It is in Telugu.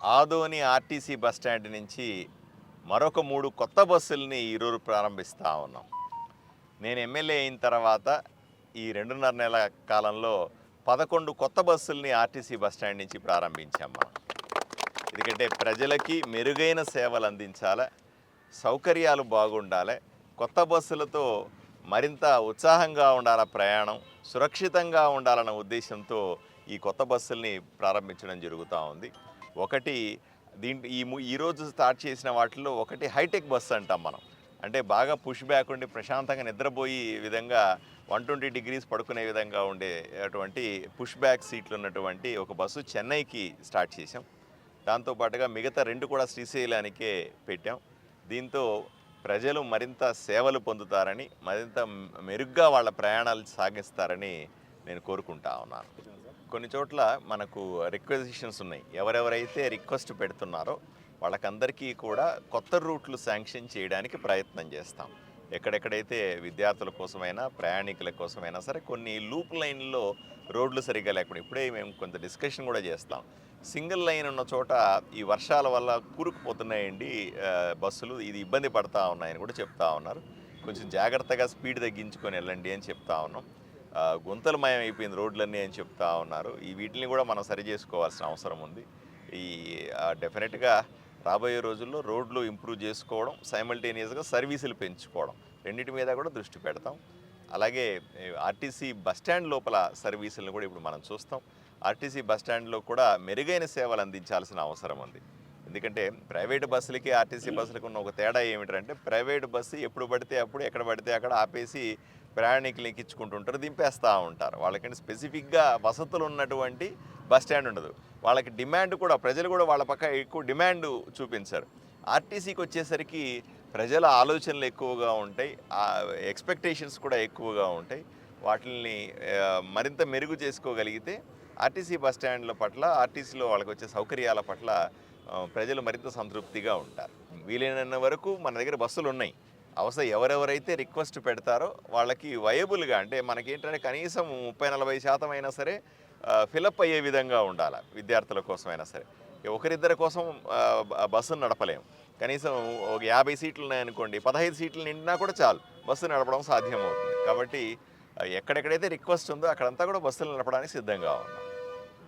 ఆదోని ఆర్టీసీ బస్టాండ్ నుంచి మరొక మూడు కొత్త బస్సుల్ని ఈరోజు ప్రారంభిస్తూ ఉన్నాం. నేను ఎమ్మెల్యే అయిన తర్వాత ఈ రెండున్నర నెల కాలంలో పదకొండు కొత్త బస్సుల్ని ఆర్టీసీ బస్టాండ్ నుంచి ప్రారంభించాం మనం. ఎందుకంటే ప్రజలకి మెరుగైన సేవలు అందించాలి సౌకర్యాలు బాగుండాలి కొత్త బస్సులతో మరింత ఉత్సాహంగా ఉండాల ప్రయాణం సురక్షితంగా ఉండాలన్న ఉద్దేశంతో ఈ కొత్త బస్సుల్ని ప్రారంభించడం జరుగుతూ ఉంది. ఒకటి దీంట్లో ఈ ము- ఈరోజు స్టార్ట్ చేసిన వాటిలో ఒకటి హైటెక్ బస్సు అంటాం మనం. అంటే బాగా పుష్ బ్యాక్ ఉండి ప్రశాంతంగా నిద్రపోయి విధంగా వన్ ట్వంటీ డిగ్రీస్ పడుకునే విధంగా ఉండే అటువంటి పుష్ బ్యాక్ సీట్లు ఉన్నటువంటి ఒక బస్సు చెన్నైకి స్టార్ట్ చేసాం దాంతోపాటుగా మిగతా రెండు కూడా శ్రీశైలానికే పెట్టాం. దీంతో ప్రజలు మరింత సేవలు పొందుతారని మరింత మెరుగ్గా వాళ్ళ ప్రయాణాలు సాగిస్తారని నేను కోరుకుంటా ఉన్నాను. కొన్ని చోట్ల మనకు రిక్వెజిషన్స్ ఉన్నాయి. ఎవరెవరైతే రిక్వెస్ట్ పెడుతున్నారో వాళ్ళకందరికీ కూడా కొత్త రూట్లు శాంక్షన్ చేయడానికి ప్రయత్నం చేస్తాం. ఎక్కడెక్కడైతే విద్యార్థుల కోసమైనా ప్రయాణికుల కోసమైనా సరే కొన్ని లూప్ లైన్లో రోడ్లు సరిగ్గా లేకుండా ఇప్పుడే మేము కొంత డిస్కషన్ కూడా చేస్తాం. సింగిల్ లైన్ ఉన్న చోట ఈ వర్షాల వల్ల కూరుకుపోతున్నాయండి బస్సులు. ఇది ఇబ్బంది పడతా ఉన్నాయని కూడా చెప్తా ఉన్నారు. కొంచెం జాగ్రత్తగా స్పీడ్ తగ్గించుకొని వెళ్ళండి అని చెప్తా ఉన్నాం. గుంతలమయం అయిపోయింది రోడ్లన్నీ అని చెప్తా ఉన్నారు. ఈ వీటిని కూడా మనం సరి చేసుకోవాల్సిన అవసరం ఉంది. ఈ డెఫినెట్గా రాబోయే రోజుల్లో రోడ్లు ఇంప్రూవ్ చేసుకోవడం సైమల్టేనియస్గా సర్వీసులు పెంచుకోవడం రెండింటి మీద కూడా దృష్టి పెడతాం. అలాగే ఆర్టీసీ బస్టాండ్ లోపల సర్వీసులను కూడా ఇప్పుడు మనం చూస్తాం. ఆర్టీసీ బస్టాండ్లో కూడా మెరుగైన సేవలు అందించాల్సిన అవసరం ఉంది. ఎందుకంటే ప్రైవేట్ బస్సులకి ఆర్టీసీ బస్సులకు ఉన్న ఒక తేడా ఏమిటంటే ప్రైవేట్ బస్సు ఎప్పుడు పడితే అప్పుడు ఎక్కడ పడితే అక్కడ ఆపేసి ప్రయాణికులు ఎక్కించుకుంటుంటారు దింపేస్తూ ఉంటారు. వాళ్ళకంటే స్పెసిఫిక్గా వసతులు ఉన్నటువంటి బస్ స్టాండ్ ఉండదు. వాళ్ళకి డిమాండ్ కూడా ప్రజలు కూడా వాళ్ళ పక్క ఎక్కువ డిమాండ్ చూపించారు. ఆర్టీసీకి వచ్చేసరికి ప్రజల ఆలోచనలు ఎక్కువగా ఉంటాయి ఎక్స్పెక్టేషన్స్ కూడా ఎక్కువగా ఉంటాయి. వాటిని మరింత మెరుగు చేసుకోగలిగితే ఆర్టీసీ బస్ స్టాండ్ల పట్ల ఆర్టీసీలో వాళ్ళకి వచ్చే సౌకర్యాల పట్ల ప్రజలు మరింత సంతృప్తిగా ఉంటారు. వీలైనంత వరకు మన దగ్గర బస్సులు ఉన్నాయి. అవసరం ఎవరెవరైతే రిక్వెస్ట్ పెడతారో వాళ్ళకి వయబుల్గా అంటే మనకేంటంటే కనీసం ముప్పై నలభై శాతం అయినా సరే ఫిలప్ అయ్యే విధంగా ఉండాలి విద్యార్థుల కోసమైనా సరే. ఒకరిద్దరి కోసం బస్సును నడపలేము కనీసం ఒక యాభై సీట్లు ఉన్నాయనుకోండి పదహైదు సీట్లు నిండినా కూడా చాలు బస్సు నడపడం సాధ్యమవుతుంది. కాబట్టి ఎక్కడెక్కడైతే రిక్వెస్ట్ ఉందో అక్కడంతా కూడా బస్సులు నడపడానికి సిద్ధంగా ఉన్నాం.